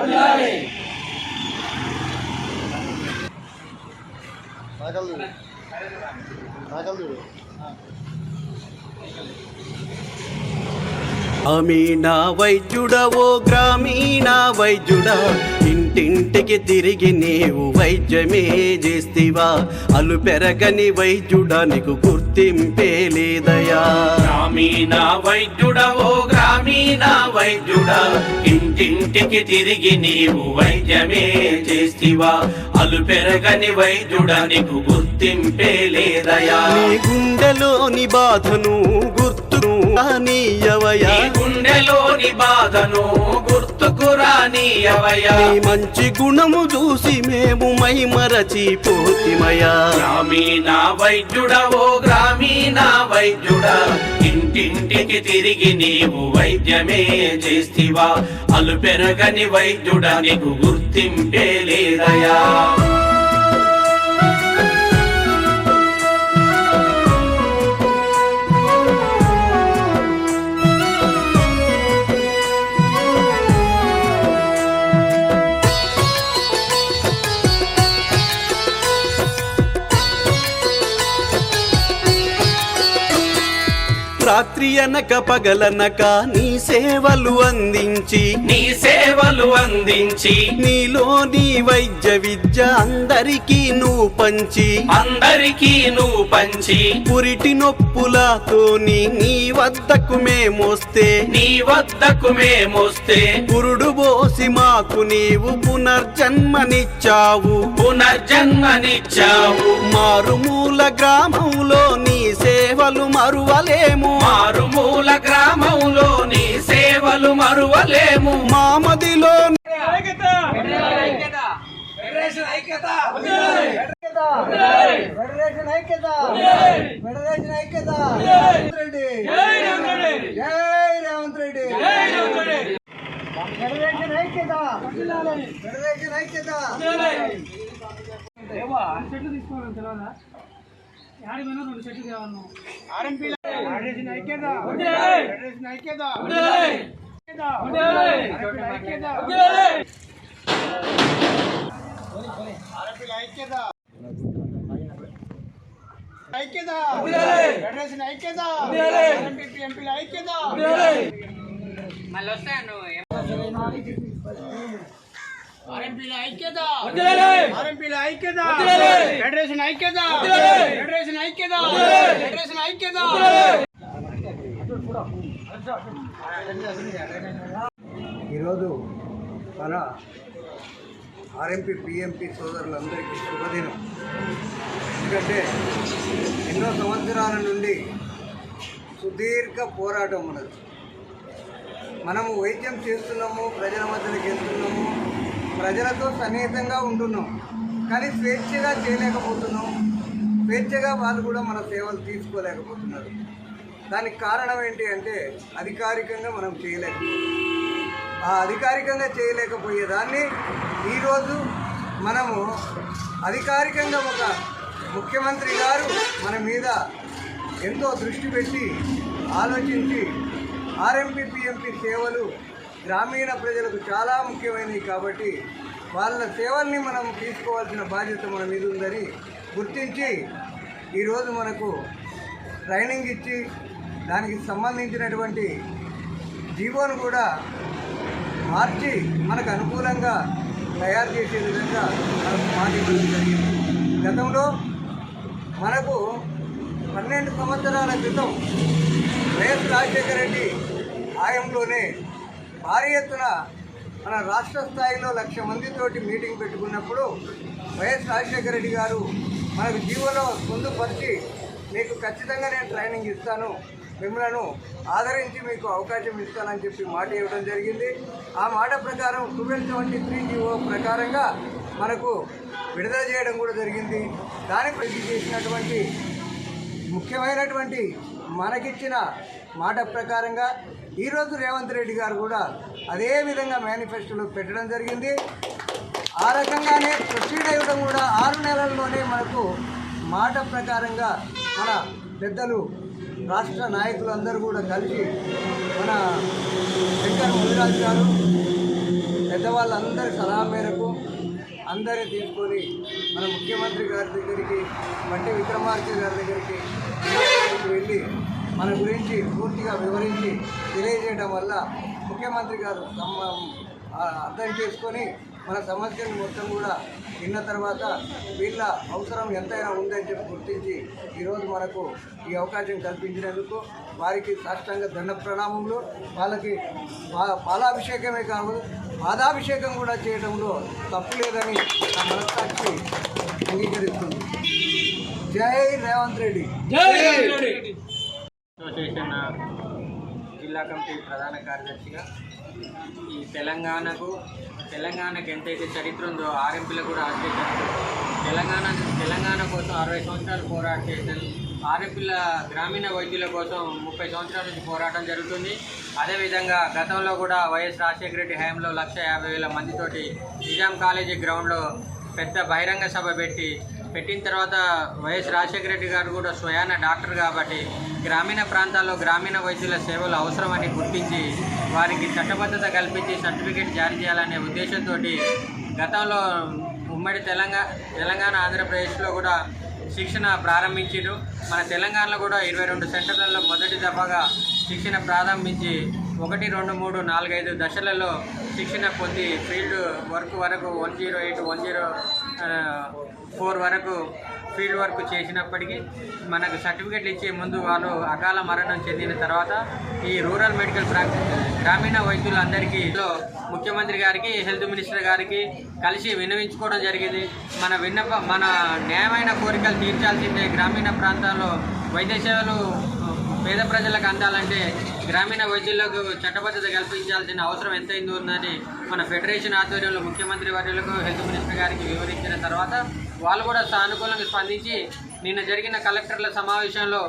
ఐక్యత గ్రామీణ వైద్యుడవో గ్రామీణ వైద్యుడా ఇంటింటికి తిరిగి నీవు వైద్యమే చేస్తివా? అలు పెరగని వైద్యుడా నీకు గుర్తింపే లేదయా? గ్రామీణ వైద్యుడవో గ్రామీణ వైద్యుడా ఇంటింటికి తిరిగి నీవు వైద్యమే చేస్తివా? అలు పెరగని వైద్యుడా నీకు గుర్తింపే లేదయా? నీ గుండెలోని బాధను గుర్తును రానియవయా? గుండెలోని బాధను మంచి గుణము చూసి మేము మై మరచిపోతిమయా గ్రామీణ వైద్యుడవో గ్రామీణ వైద్యుడా. ఇంటింటికి తిరిగి నీవు వైద్యమే చేస్తివా. అలు పెరగని వైద్యుడా నీకు గుర్తింపే లేదయా. రాత్రి అనక పగలనక నీ సేవలు అందించి నీ సేవలు అందించి నీలోని వైద్య విద్య అందరికీ నువ్వు పంచి అందరికీ నువ్వు పంచి పురిటి నొప్పులతోని నీ వద్దకు మేమొస్తే నీ వద్దకు మేమొస్తే పురుడు పోసి మాకు నీవు పునర్జన్మనిచ్చావు. పునర్జన్మనిచ్చావు. మారుమూల గ్రామంలో నీ సేవలు మరువలేము. మారుమూల గ్రామంలో నీ సేవలు మరువలేము. మామదిలో ఫెడరేషన్ ఐక్యత ఫెడరేషన్ ఐక్యత రెడ్డి జై రేవంత్ రెడ్డి ఫెడరేషన్ ఐక్యత ఫెడరేషన్ ఐక్యత ఆర్ఎంపీ ఐక్యత ఫెడరేషన్ ఐక్యత ఐక్యత ఐక్యత ఫెడరేషన్ ఐక్యత ఆర్ఎంపీ ఎంపీల ఐక్యత ఆర్ఎంపీల ఐక్యత ఆర్ఎంపీల ఐక్యత ఫెడరేషన్ ఐక్యత ఫెడరేషన్ ఐక్యత ఫెడరేషన్ ఐక్యత ఈరోజు మన ఆర్ఎంపీ పిఎంపీ సోదరులందరికీ శుభదినం. ఎందుకంటే ఎన్నో సంవత్సరాల నుండి సుదీర్ఘ పోరాటం ఉన్నది. మనము వైద్యం చేస్తున్నాము ప్రజల మధ్యలోకి వెళ్తున్నాము ప్రజలతో సన్నిహితంగా ఉంటున్నాం. కానీ స్వేచ్ఛగా చేయలేకపోతున్నాం. స్వేచ్ఛగా వాళ్ళు కూడా మన సేవలు తీసుకోలేకపోతున్నారు. దానికి కారణం ఏంటి అంటే అధికారికంగా మనం చేయలేకపోతున్నాం ఆ అధికారికంగా చేయలేకపోయేదాన్ని ఈరోజు మనము అధికారికంగా ఒక ముఖ్యమంత్రి గారు మన మీద ఎంతో దృష్టి పెట్టి ఆలోచించి ఆర్ఎంపీ పిఎంపీ సేవలు గ్రామీణ ప్రజలకు చాలా ముఖ్యమైనవి కాబట్టి వాళ్ళ సేవల్ని మనం తీసుకోవాల్సిన బాధ్యత మన మీద ఉందని గుర్తించి ఈరోజు మనకు ట్రైనింగ్ ఇచ్చి దానికి సంబంధించినటువంటి జీవోను కూడా మార్చి మనకు అనుకూలంగా తయారు చేసే విధంగా మనకు మాట జరిగింది. గతంలో మనకు పన్నెండు సంవత్సరాల క్రితం వైఎస్ రాజశేఖర రెడ్డి ఆయంలోనే భారీ ఎత్తున మన రాష్ట్ర స్థాయిలో లక్ష మందితోటి మీటింగ్ పెట్టుకున్నప్పుడు వైఎస్ రాజశేఖర రెడ్డి గారు మనకు జీవోలో పొందుపరిచి మీకు ఖచ్చితంగా నేను ట్రైనింగ్ ఇస్తాను. మిమ్మలను ఆదరించి మీకు అవకాశం ఇస్తానని చెప్పి మాట ఇవ్వడం జరిగింది. ఆ మాట ప్రకారం ట్వెల్వ్ సెవెంటీ త్రీ జీవో ప్రకారంగా మనకు విడుదల చేయడం కూడా జరిగింది. దాని ప్రతి చేసినటువంటి ముఖ్యమైనటువంటి మనకిచ్చిన మాట ప్రకారంగా ఈరోజు రేవంత్ రెడ్డి గారు కూడా అదే విధంగా మేనిఫెస్టోలో పెట్టడం జరిగింది. ఆ రకంగానే ప్రొసీడ్ అయ్యడం కూడా ఆరు నెలల్లోనే మనకు మాట ప్రకారంగా మన పెద్దలు రాష్ట్ర నాయకులందరూ కూడా కలిసి మన శంకర్ ముదిరాజు గారు పెద్దవాళ్ళందరి సలహా మేరకు అందరి తీసుకొని మన ముఖ్యమంత్రి గారి దగ్గరికి బట్టి విక్రమార్క గారి దగ్గరికి వెళ్ళి మన గురించి పూర్తిగా వివరించి తెలియజేయడం వల్ల ముఖ్యమంత్రి గారు అర్థం చేసుకొని మన సమస్యను మొత్తం కూడా విన్న తర్వాత వీళ్ళ అవసరం ఎంతైనా ఉందని చెప్పి గుర్తించి ఈరోజు మనకు ఈ అవకాశం కల్పించినందుకు వారికి సాష్టాంగ దండ ప్రణామములు. వాళ్ళకి పాలాభిషేకమే కాదు పాదాభిషేకం కూడా చేయడంలో తప్పు లేదని నా మనస్సాక్షి అంగీకరిస్తుంది. జై రేవంత్ రెడ్డి. అసోసియేషన్ జిల్లా కమిటీ ప్రధాన కార్యదర్శిగా ఈ తెలంగాణకు తెలంగాణకు ఎంతైతే చరిత్ర ఉందో ఆర్ఎంపీలో కూడా అంతే చరిత్ర. తెలంగాణ తెలంగాణ కోసం అరవై సంవత్సరాలు పోరాటం చేశారు ఆర్ఎంపీల గ్రామీణ వైద్యుల కోసం ముప్పై సంవత్సరాల నుంచి పోరాటం జరుగుతుంది. అదేవిధంగా గతంలో కూడా వైఎస్ రాజశేఖర రెడ్డి హయాంలో లక్ష యాభై వేల మందితోటి నిజాం కాలేజీ గ్రౌండ్లో పెద్ద బహిరంగ సభ పెట్టి పెట్టిన తర్వాత వైఎస్ రాజశేఖర రెడ్డి గారు కూడా స్వయాన డాక్టర్ కాబట్టి గ్రామీణ ప్రాంతాల్లో గ్రామీణ వైద్యుల సేవలు అవసరమని గుర్తించి వారికి చట్టబద్ధత కల్పించి సర్టిఫికేట్ జారీ చేయాలనే ఉద్దేశంతో గతంలో ఉమ్మడి తెలంగాణ తెలంగాణ ఆంధ్రప్రదేశ్లో కూడా శిక్షణ ప్రారంభించారు మన తెలంగాణలో కూడా ఇరవై రెండు సెంటర్లలో మొదటి దఫాగా శిక్షణ ప్రారంభించి ఒకటి రెండు మూడు నాలుగైదు దశలలో శిక్షణ పొంది ఫీల్డ్ వర్క్ వరకు one zero eight one zero four వరకు ఫీల్డ్ వర్క్ చేసినప్పటికీ మనకు సర్టిఫికెట్లు ఇచ్చే ముందు వాళ్ళు అకాల మరణం చెందిన తర్వాత ఈ రూరల్ మెడికల్ ప్రాక్టీస్ గ్రామీణ వైద్యులందరికీ ముఖ్యమంత్రి గారికి హెల్త్ మినిస్టర్ గారికి కలిసి విన్నవించుకోవడం జరిగింది. మన విన్నప మన న్యాయమైన కోరికలు తీర్చాల్సిందే గ్రామీణ ప్రాంతాల్లో వైద్య సేవలు పేద ప్రజలకు అందాలంటే గ్రామీణ వైద్యులకు చట్టబద్ధత కల్పించాల్సిన అవసరం ఎంతైంది ఉందని మన ఫెడరేషన్ ఆధ్వర్యంలో ముఖ్యమంత్రి వర్యులకు హెల్త్ మినిస్టర్ గారికి వివరించిన తర్వాత వాళ్ళు కూడా సానుకూలంగా స్పందించి నిన్న జరిగిన కలెక్టర్ల సమావేశంలో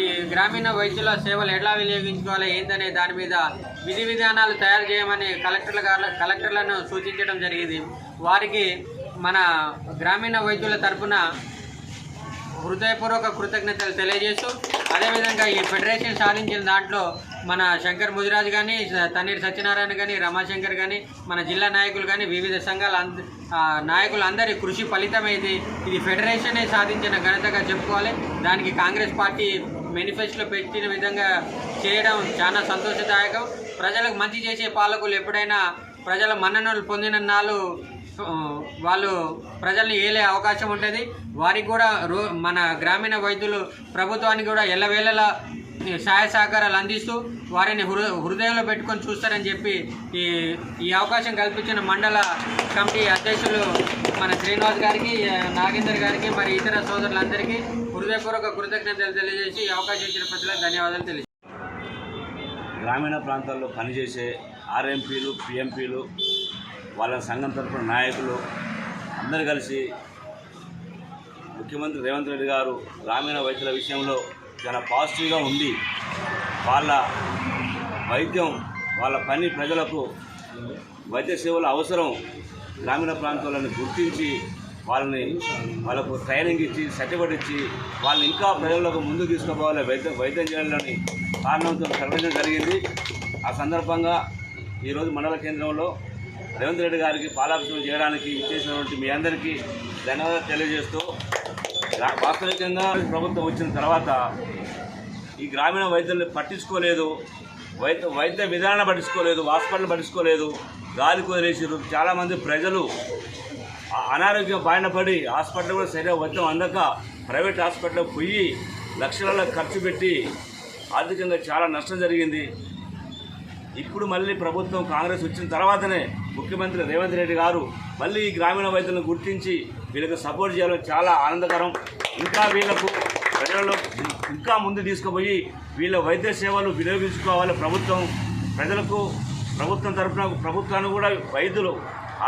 ఈ గ్రామీణ వైద్యుల సేవలు ఎలా వినియోగించుకోవాలి ఏందనే దాని మీద విధి విధానాలు తయారు చేయమని కలెక్టర్ల కలెక్టర్లను సూచించడం జరిగింది. వారికి మన గ్రామీణ వైద్యుల తరపున హృదయపూర్వక కృతజ్ఞతలు తెలియజేస్తూ అదేవిధంగా ఈ ఫెడరేషన్ సాధించిన దాంట్లో మన శంకర్ ముదిరాజ్ కానీ తన్నీర్ సత్యనారాయణ కానీ రమాశంకర్ కానీ మన జిల్లా నాయకులు కానీ వివిధ సంఘాల అంద ఆ, నాయకులందరి కృషి ఫలితమైంది ఇది ఫెడరేషనే సాధించిన ఘనతగా చెప్పుకోవాలి. దానికి కాంగ్రెస్ పార్టీ మేనిఫెస్టోలో పెట్టిన విధంగా చేయడం చాలా సంతోషదాయకం. ప్రజలకు మంచి చేసే పాలకులు ఎప్పుడైనా ప్రజల మన్ననలు పొందిన నాళ్ళు వాళ్ళు ప్రజల్ని ఏలే అవకాశం ఉంటుంది. వారికి కూడా రో మన గ్రామీణ వైద్యులు ప్రభుత్వానికి కూడా ఎల్లవేళలా సహాయ సహకారాలు అందిస్తూ వారిని హృ హృదయంలో పెట్టుకొని చూస్తారని చెప్పి ఈ ఈ అవకాశం కల్పించిన మండల కమిటీ అధ్యక్షులు మన శ్రీనివాస్ గారికి నాగేందర్ గారికి మరి ఇతర సోదరులందరికీ హృదయపూర్వక కృతజ్ఞతలు తెలియజేసి ఈ అవకాశం ఇచ్చిన ప్రజలకు ధన్యవాదాలు తెలియజేసి గ్రామీణ ప్రాంతాల్లో పనిచేసే ఆర్ఎంపీలు పిఎంపీలు వాళ్ళ సంఘం తరపున నాయకులు అందరు కలిసి ముఖ్యమంత్రి రేవంత్ రెడ్డి గారు గ్రామీణ వైద్యుల విషయంలో చాలా పాజిటివ్గా ఉండి వాళ్ళ వైద్యం వాళ్ళ పని ప్రజలకు వైద్య సేవల అవసరం. గ్రామీణ ప్రాంతాలను గుర్తించి వాళ్ళని వాళ్ళకు ట్రైనింగ్ ఇచ్చి సర్టిఫికేట్ ఇచ్చి వాళ్ళని ఇంకా ప్రజలకు ముందుకు తీసుకుపోవాలి. వైద్యం వైద్యం చేయాలని కారణంతో ప్రకటించడం జరిగింది. ఆ సందర్భంగా ఈరోజు మండల కేంద్రంలో రేవంత్ రెడ్డి గారికి పాలాభిషేకం చేయడానికి ఇచ్చేసినటువంటి మీ అందరికీ ధన్యవాదాలు తెలియజేస్తూ వాస్తవికంగా ప్రభుత్వం వచ్చిన తర్వాత ఈ గ్రామీణ వైద్యుల్ని పట్టించుకోలేదు వైద్య వైద్య విధానం పట్టించుకోలేదు హాస్పిటల్ పట్టించుకోలేదు గాలి కుదిరేసారు చాలామంది ప్రజలు అనారోగ్యం బారిన పడి హాస్పిటల్ కూడా సరైన వైద్యం అందక ప్రైవేట్ హాస్పిటల్కి పోయి లక్షలలో ఖర్చు పెట్టి ఆర్థికంగా చాలా నష్టం జరిగింది. ఇప్పుడు మళ్ళీ ప్రభుత్వం కాంగ్రెస్ వచ్చిన తర్వాతనే ముఖ్యమంత్రి రేవంత్ రెడ్డి గారు మళ్ళీ ఈ గ్రామీణ వైద్యులను గుర్తించి వీళ్ళకి సపోర్ట్ చేయడం చాలా ఆనందకరం. ఇంకా వీళ్ళకు ప్రజలలో ఇంకా ముందు తీసుకుపోయి వీళ్ళ వైద్య సేవలు వినియోగించుకోవాలి ప్రభుత్వం. ప్రజలకు ప్రభుత్వం తరఫున ప్రభుత్వాన్ని కూడా వైద్యులు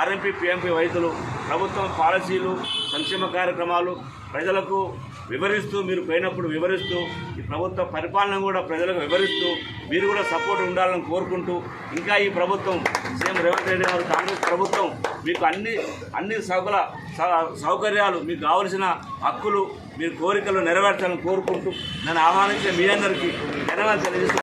ఆర్ఎంపీ పిఎంపీ వైద్యులు ప్రభుత్వం పాలసీలు సంక్షేమ కార్యక్రమాలు ప్రజలకు వివరిస్తూ మీరు పోయినప్పుడు వివరిస్తూ ఈ ప్రభుత్వ పరిపాలన కూడా ప్రజలకు వివరిస్తూ మీరు కూడా సపోర్ట్ ఉండాలని కోరుకుంటూ ఇంకా ఈ ప్రభుత్వం సీఎం రేవంత్ రెడ్డి గారు కాంగ్రెస్ ప్రభుత్వం మీకు అన్ని అన్ని సౌకర్య సౌ- సౌకర్యాలు మీకు కావలసిన హక్కులు మీ కోరికలు నెరవేర్చాలని కోరుకుంటూ నన్ను ఆహ్వానించే మీ అందరికీ ధన్యవాదాలు తెలియజేస్తూ